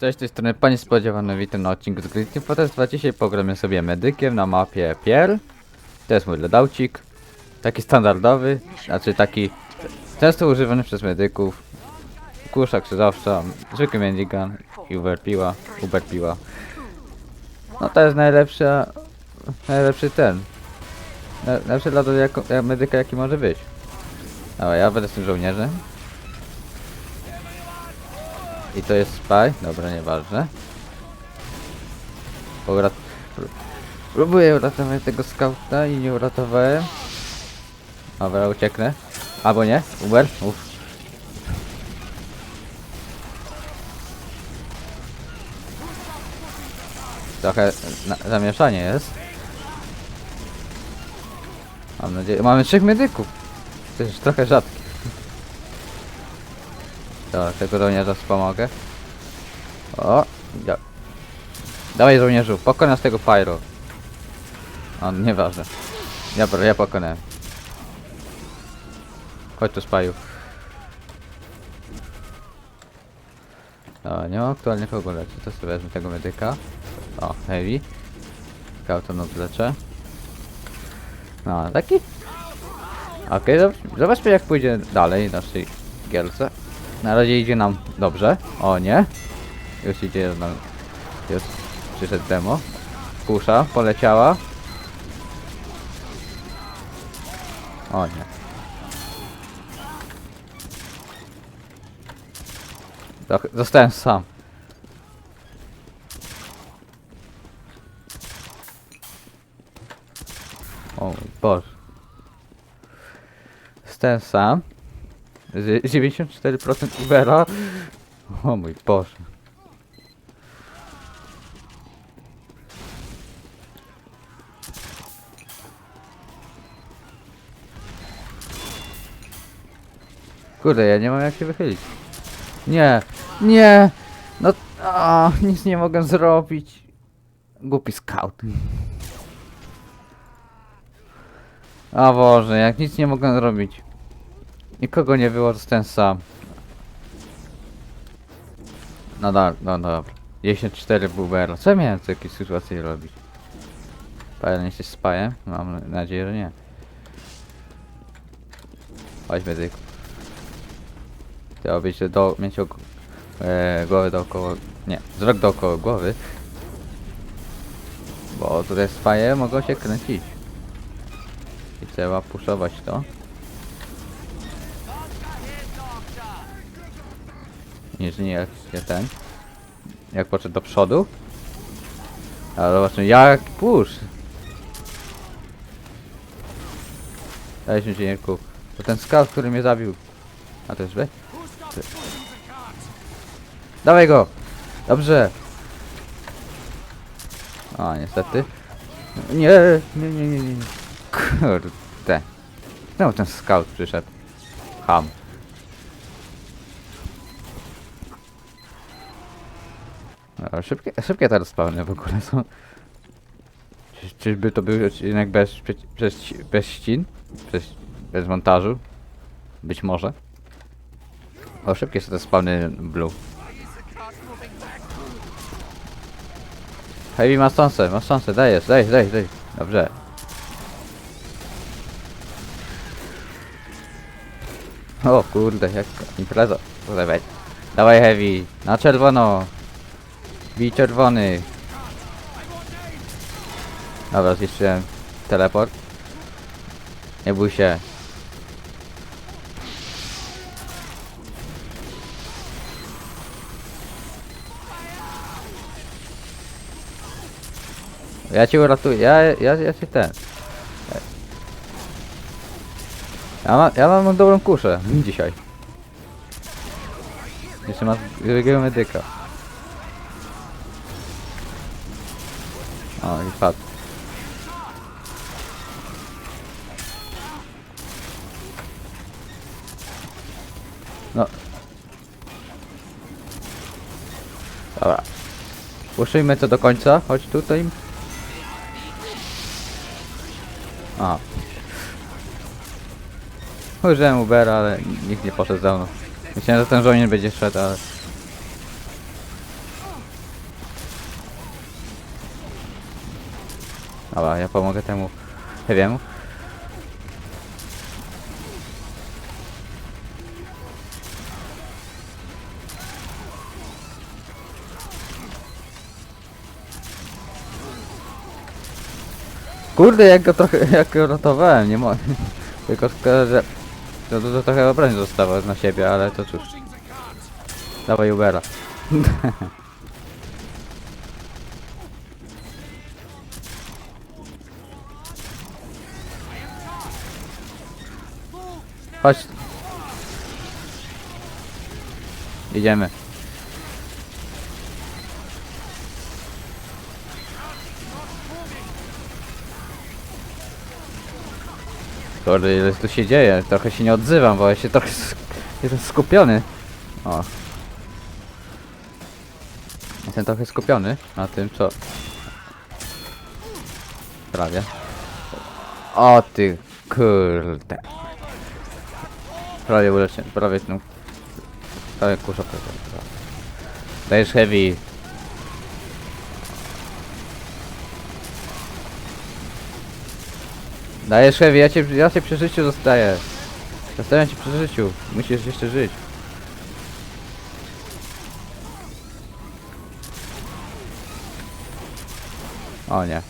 Cześć, z tej strony Panie Spodziewany, witam na odcinku z gry Team Fortress 2. Dzisiaj pogramy sobie medykiem na mapie Pier. To jest mój loadoucik. Taki standardowy, znaczy taki często używany przez medyków. Kusza, krzyżowca, zwykły minigun i Uber piła, Uber piła. No to jest najlepsza, najlepszy ten. Na- Najlepszy jako, jak medyka jaki może być. Dobra, ja będę z tym żołnierzem. I to jest spy? Dobra, nieważne. Urat... pró- Próbuję uratować tego skauta i nie uratowałem. Dobra, ucieknę. Albo nie? Uber? Uff. Trochę zamieszanie jest. Mam nadzieję... Mamy trzech medyków! To jest trochę rzadkie. Dobra, tego żołnierza wspomogę. O! Ja. Dawaj żołnierzu, pokona z tego pyro. On, nieważne. Dobra, ja pokonałem. Chodź tu spaju. Dobra, nie mam aktualnie kogo leczyć, to sobie wezmę tego medyka. O, heavy. Skauton odleczę. No, taki. Okej, zob- zobaczmy jak pójdzie dalej naszej gierce. Na razie idzie nam dobrze. O nie. Już idzie nam. Już przyszedł demo. Kusza poleciała. O nie. Zostałem sam. O mój Boże. Zostałem sam. Z 94% Ubera. O mój Boże. Kurde, ja nie mam jak się wychylić. Nie, nie! No, a, nic nie mogę zrobić. Głupi scout. A Boże, jak nic nie mogę zrobić. Nikogo nie było, zostałem sam. No da, no dobra. 10-4 Bubero. Co ja miałem w takiej sytuacji robić? Pewnie jesteś spajem? Mam nadzieję, że nie. Chodź medyku. Chciałbyś do, mieć ok e, głowę dookoła... Nie, wzrok dookoła głowy. Bo tutaj spaje mogą się kręcić. I trzeba puszować to. Niż nie jak jak ten. Jak poszedł do przodu. Ale zobaczmy jak push. Dajesz inżynierku. To ten scout, który mnie zabił. A to jest wy? Dawaj go! Dobrze! A niestety. Nie, nie, nie, nie, nie. Kurde. Znowu ten scout przyszedł. Ham. No, szybkie, szybkie te spawny w ogóle są. Czy, czyżby to był odcinek bez, bez, bez ścin? Bez, bez montażu? Być może. O, szybkie są te spawny blue. Heavy ma szansę, ma szansę, dajesz, dajesz, dajesz, dajesz. Dobrze. O kurde, jak impreza. Dawaj heavy, na czerwono. Bij czerwony. Dobra, zniszczyłem teleport. Nie bój się. Ja cię uratuję, ja, ja, ja cię ten. Ja, ma, ja mam dobrą kuszę dzisiaj. Jeszcze masz drugiego medyka. O, i padł. No. Dobra. Puszyjmy to do końca. Chodź tutaj. A. Użyłem Ubera, ale nikt nie poszedł za mną. Myślałem, że ten żołnierz będzie szedł, ale... Dobra, ja pomogę temu Heavy'emu. Kurde, jak go trochę, jak go ratowałem, nie mogę. Tylko szkoda, że to dużo trochę obrażeń zostało na siebie, ale to cóż. Dawaj Ubera. Chodź. Idziemy. Kurde, ile tu się dzieje? Trochę się nie odzywam, bo ja się trochę jestem skupiony. O. Jestem trochę skupiony na tym, co... Prawie. O ty kurde. Prawie uleczę, prawie no. Prawie kusza prawie. Dajesz heavy. Dajesz heavy, ja cię, ja cię przy życiu zostaję. Zostawiam cię przy życiu. Musisz jeszcze żyć. O nie.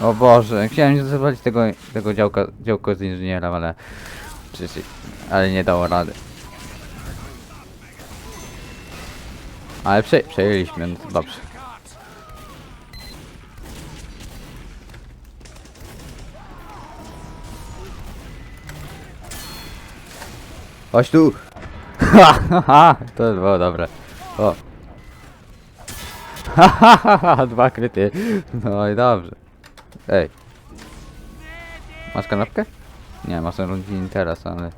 O Boże, chciałem zawalić tego, tego działka, działko z inżynierem, ale... Ale nie dało rady. Ale prze, przejęliśmy, no to dobrze. Chodź tu! Ha, ha, ha, to było dobre. O. Ha, ha, ha, ha, dwa kryty. No i dobrze. Ej. Masz kanapkę? Nie, masz ten rundzin teraz, ale...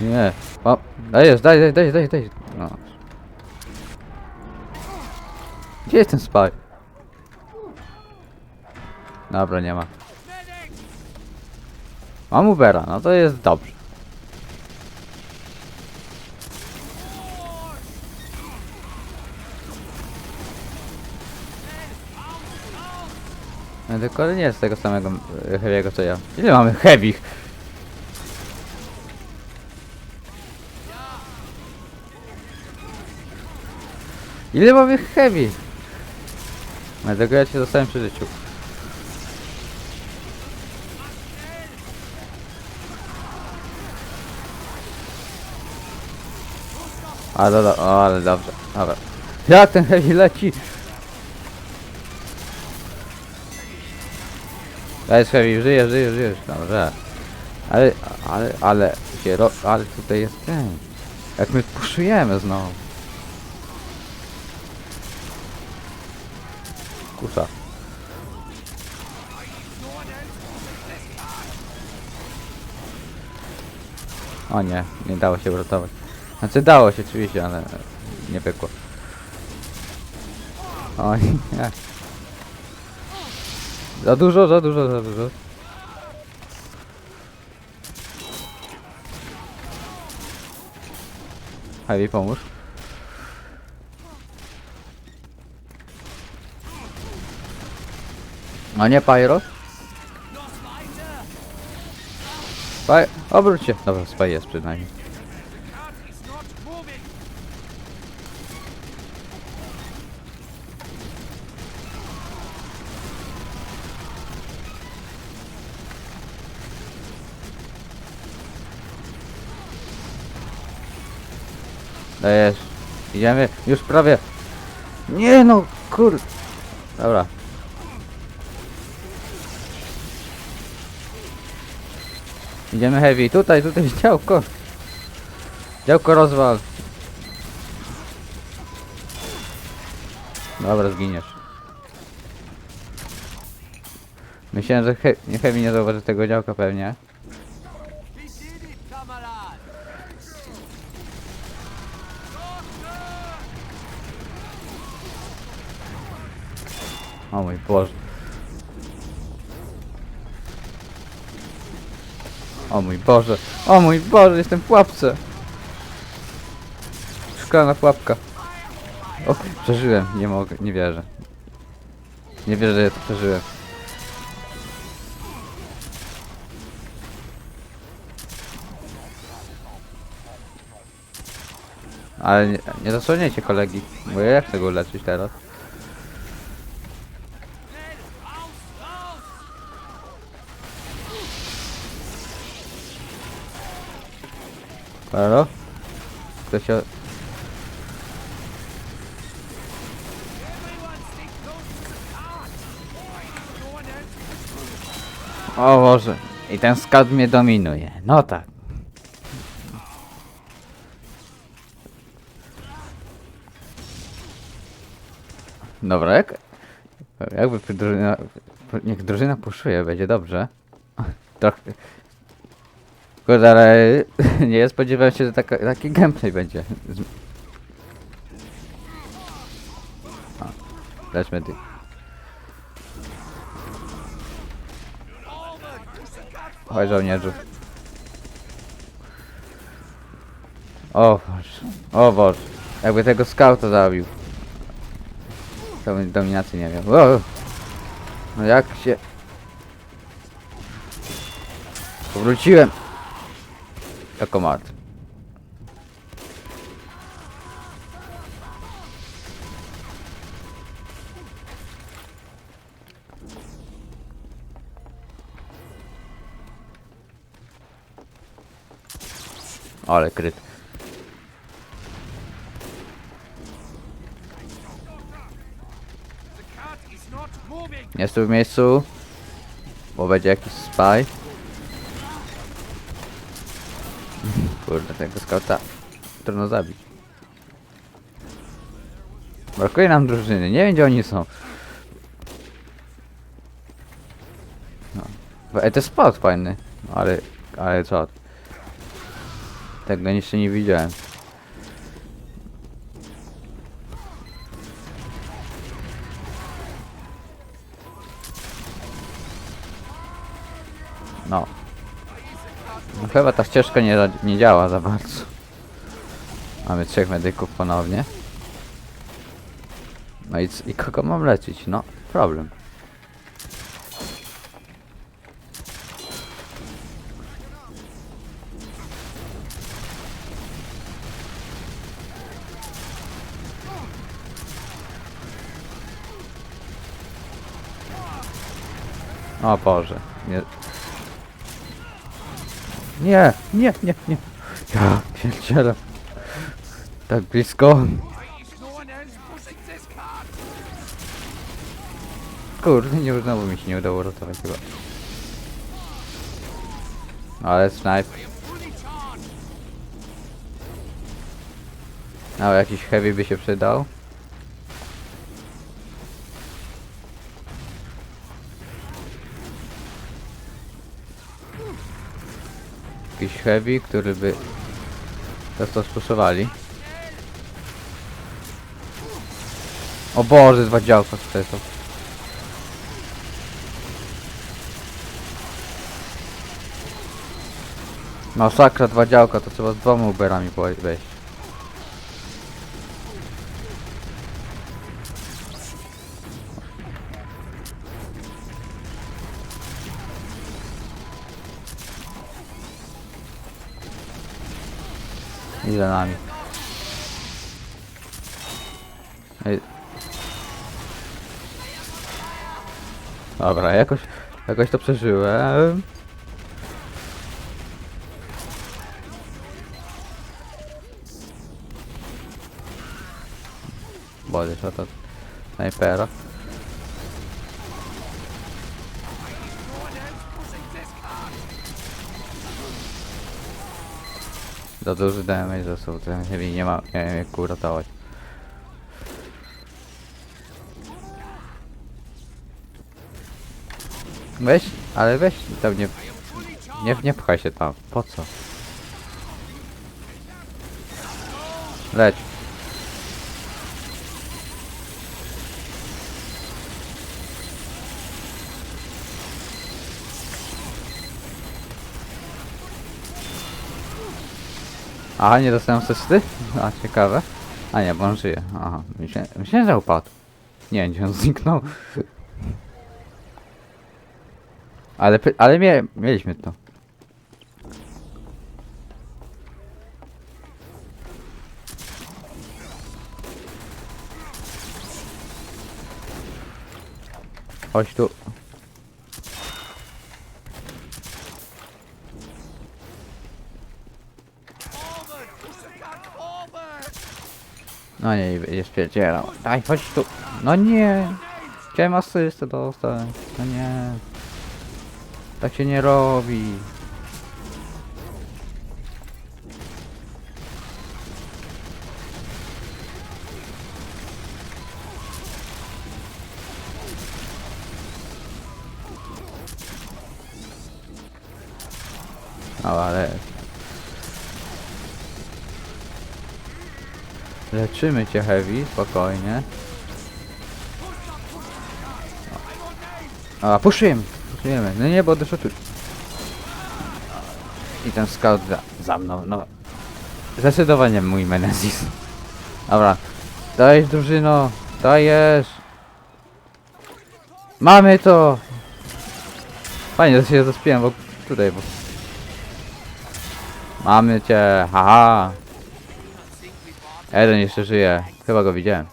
Nie. O, dajesz, daj, daj, daj, daj. No. Gdzie jest ten spy? Dobra, nie ma. Mam Ubera, no to jest dobrze. No tylko nie jest tego samego e, heavy'ego co ja. Ile mamy heavy? Ile mamy heavy? Dlatego ja cię zostałem przy życiu. A, do, do, ale dobrze, dobra. Jak ten heavy leci? Dajesz heavy, żyjesz, żyjesz, żyjesz, dobrze. Ale, ale, ale, się ro, ale tutaj jest ten. Jak my puszujemy znowu. Kusza. O nie, nie dało się uratować. Znaczy dało się oczywiście, ale nie pykło. O nie. Za dużo, za dużo, za dużo. Heavy, pomóż. A nie Pyro? Spy... Obróć się. Dobra, Spy jest przynajmniej. Dajesz. Idziemy. Już prawie. Nie no, kur... Dobra. Idziemy heavy. Tutaj, tutaj działko. Działko rozwal. Dobra, zginiesz. Myślałem, że he nie heavy nie zauważy tego działka pewnie. O mój Boże. O mój Boże. O mój Boże, jestem w pułapce. Szklana pułapka. O, przeżyłem, nie mogę, nie wierzę. Nie wierzę, że ja to przeżyłem. Ale nie, nie kolegi, bo ja chcę go leczyć teraz. Halo? Kto się... O Boże. I ten skat mnie dominuje. No tak. Dobra, jak... Jakby drużyna... Niech drużyna puszuje, będzie dobrze. Trochę... Kurde, ale nie spodziewałem się, że taka, taki gameplay będzie. Z... Ty. Chodź żołnierzu. O Boże, o Boże. Jakby tego skauta zabił. To dominacji nie miał. O! No jak się... Powróciłem. Jako martwy. Ale kryt. Nie stój w miejscu. Bo będzie jakiś spy. Kurde, tego skauta trudno zabić. Brakuje nam drużyny, nie wiem gdzie oni są. No. E, to spot fajny. Ale, ale co? Tego jeszcze nie widziałem. Chyba ta ścieżka nie, nie działa za bardzo. Mamy trzech medyków ponownie. No i, i kogo mam leczyć? No, problem. O Boże, nie... Nie, nie, nie, nie. Ja pierdzielę. Tak blisko. No? Kurde, nie znowu mi się nie udało ratować chyba. Ale snipe. A jakiś heavy by się przydał. Jakiś heavy, który by to to spuszowali. O Boże, dwa działka tutaj są. Masakra, dwa działka, to trzeba z dwoma Uberami wejść. I za nami. Ej. Dobra, jakoś, jakoś to przeżyłem. Boże, to? Snajpera. Za duży damage został, ten heavy nie ma, nie wiem jak uratować. Weź, ale weź tam nie, nie, nie pchaj się tam, po co? Leć. Aha, nie dostałem asysty? A, ciekawe. A nie, bo on żyje. Aha, myślałem, myślałem że upadł. Nie, gdzie on zniknął. Ale, ale mie mieliśmy to. Chodź tu. No nie, jest pierdzielał. Daj, chodź tu. No nie. Chciałem asystę dostać. No nie. Tak się nie robi. No ale... Leczymy cię Heavy, spokojnie. A, puszujemy, puszujemy. No nie, bo do szotu. I ten scout za, za mną, no. Zdecydowanie mój Menezis. Dobra. Dajesz drużyno, dajesz. Mamy to! Fajnie, że się zaspiłem, bo tutaj, bo... Mamy cię, haha. Jeden jeszcze żyje, chyba go widziałem.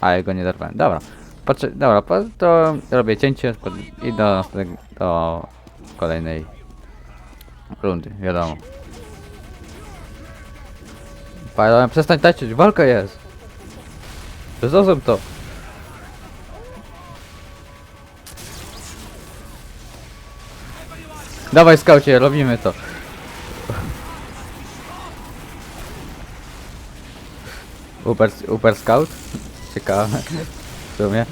Ale go nie dorwałem. Dobra. Patrzę, dobra, to robię cięcie i do, do kolejnej rundy, wiadomo. Panie, przestań tańczyć, walka jest! Zrozum to! Dawaj skaucie, robimy to! Uber, Uber Scout? Ciekawe. W sumie.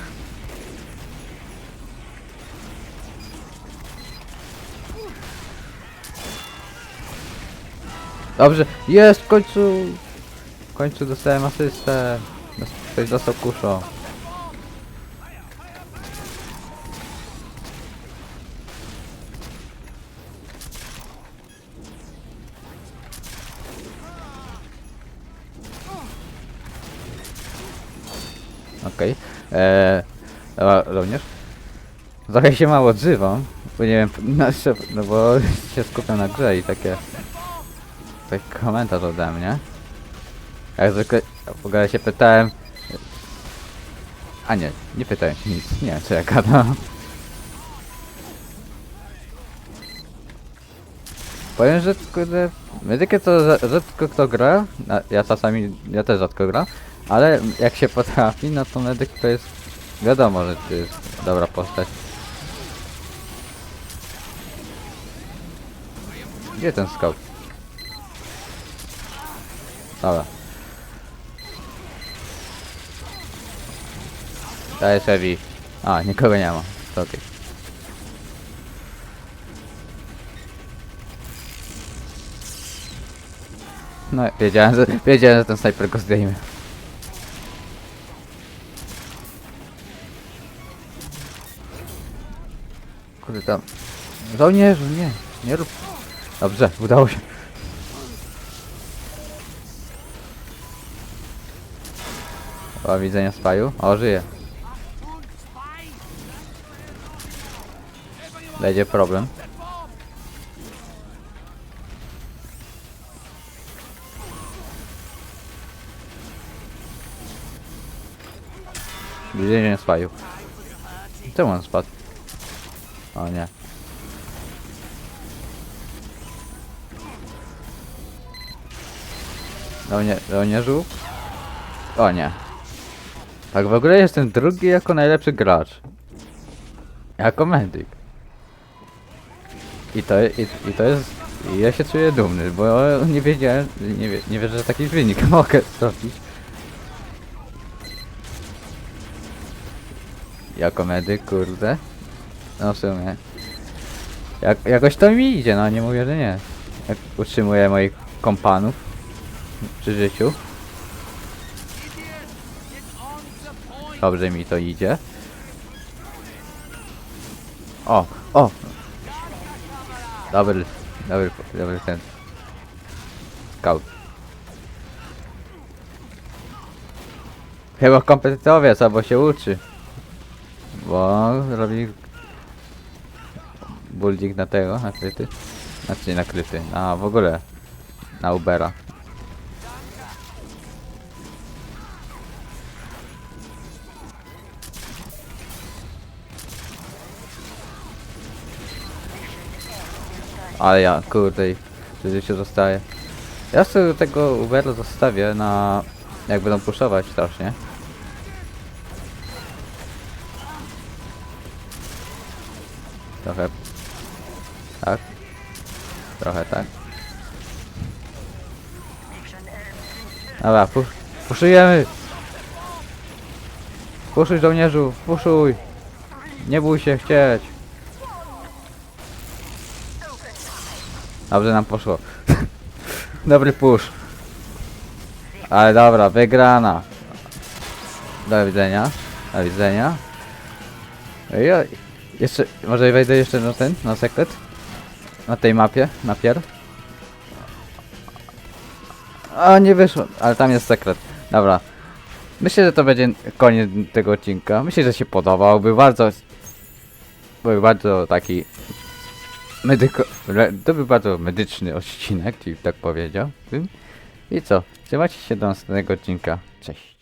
Dobrze, jest w końcu! W końcu dostałem asystę. Ktoś dostał kuszo. Okej. Eee, dobra, również. Trochę się mało odzywam, bo nie wiem, no, no bo się skupiam na grze i takie... Taki komentarz ode mnie. Jak zwykle w ogóle się pytałem... A nie, nie pytałem się nic, nie wiem co ja gadam. Powiem, że kurde, medykę to za- rzadko kto gra, ja czasami, ja też rzadko gram, ale jak się potrafi, no to medyk to jest, wiadomo, że to jest dobra postać. Gdzie ten scout? Dobra. Daję Chevy. A, nikogo nie ma. To okej. No, wiedziałem, że, wiedziałem, że ten snajper go zdejmie. Kurde tam. Żołnierzu, nie, nie rób. Dobrze, udało się. O, widzenia spaju. O, żyje. Będzie problem. Widzenie spaju. Czemu on spadł? O nie. Żołnie, żołnierzu? O nie. Tak w ogóle jestem drugi jako najlepszy gracz. Jako medyk. I to, i, i to jest... i Ja się czuję dumny, bo nie wiedziałem, nie, wie, nie wierzę, że taki wynik mogę zrobić. Jako medyk, kurde. No w sumie. Jak, jakoś to mi idzie, no nie mówię, że nie. Jak utrzymuję moich kompanów przy życiu. Dobrze mi to idzie. O, o! Dobry, dobry, dobry ten. Scout. Chyba kompetentowiec, albo się uczy. Bo robi building na tego, na kryty. Znaczy nie na kryty, a w ogóle na Ubera. Ale ja, kurde, wtedy się zostaje. Ja sobie tego Ubera zostawię na... jak będą puszować strasznie. Trochę... Trochę tak. Dobra, pu puszujemy! Puszuj żołnierzu, puszuj! Nie bój się chcieć! Dobrze nam poszło. Dobry push. Ale dobra, wygrana. Do widzenia. Do widzenia. Ja jeszcze, może wejdę jeszcze na ten, na sekret? Na tej mapie, na pier. A nie wyszło, ale tam jest sekret. Dobra. Myślę, że to będzie koniec tego odcinka. Myślę, że się podobał. Był bardzo... Był bardzo taki... Medyko... To był bardzo medyczny odcinek, czyli tak powiedziałbym. I co? Trzymajcie się do następnego odcinka. Cześć.